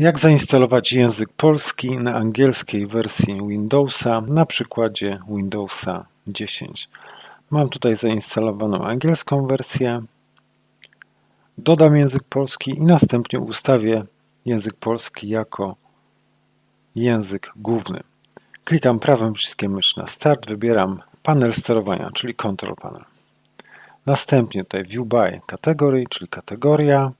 Jak zainstalować język polski na angielskiej wersji Windowsa na przykładzie Windowsa 10. Mam tutaj zainstalowaną angielską wersję. Dodam język polski i następnie ustawię język polski jako język główny. Klikam prawym przyciskiem myszy na Start, wybieram panel sterowania, czyli Control Panel. Następnie tutaj View by Category, czyli kategoria,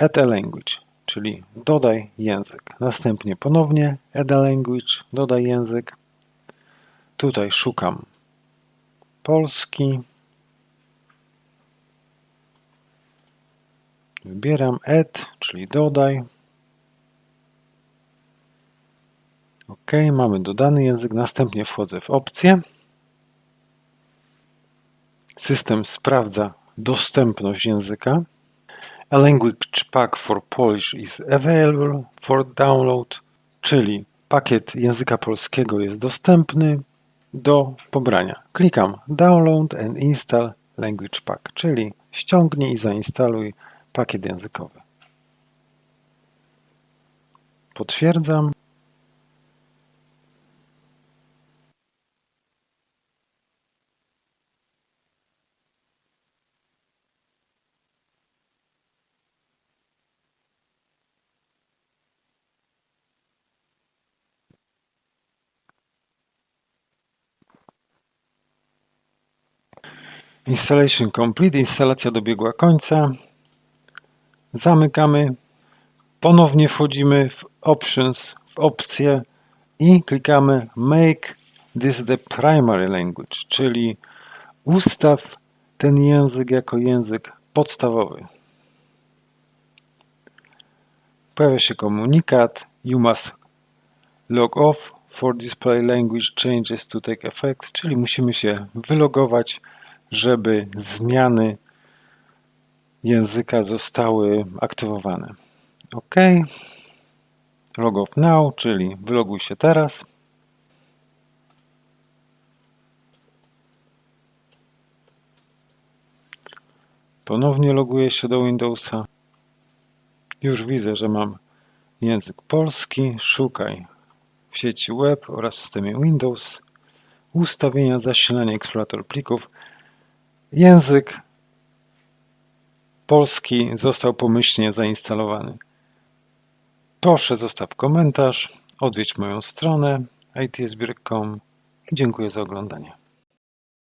Add a Language, czyli dodaj język. Następnie ponownie Add Language, dodaj język. Tutaj szukam polski. Wybieram Add, czyli dodaj. OK, mamy dodany język. Następnie wchodzę w opcję. System sprawdza dostępność języka. A language pack for Polish is available for download, czyli pakiet języka polskiego jest dostępny do pobrania. Klikam Download and Install Language Pack, czyli ściągnij i zainstaluj pakiet językowy. Potwierdzam. Installation complete, instalacja dobiegła końca. Zamykamy. Ponownie wchodzimy w Options, w opcję i klikamy Make this the primary language, czyli ustaw ten język jako język podstawowy. Pojawia się komunikat You must log off for display language changes to take effect, czyli musimy się wylogować żeby zmiany języka zostały aktywowane. OK. Log now, czyli wyloguj się teraz. Ponownie loguję się do Windowsa. Już widzę, że mam język polski. Szukaj w sieci web oraz w systemie Windows. Ustawienia zasilania eksplorator plików. Język polski został pomyślnie zainstalowany. Proszę zostaw komentarz, odwiedź moją stronę itsbirek.com i dziękuję za oglądanie.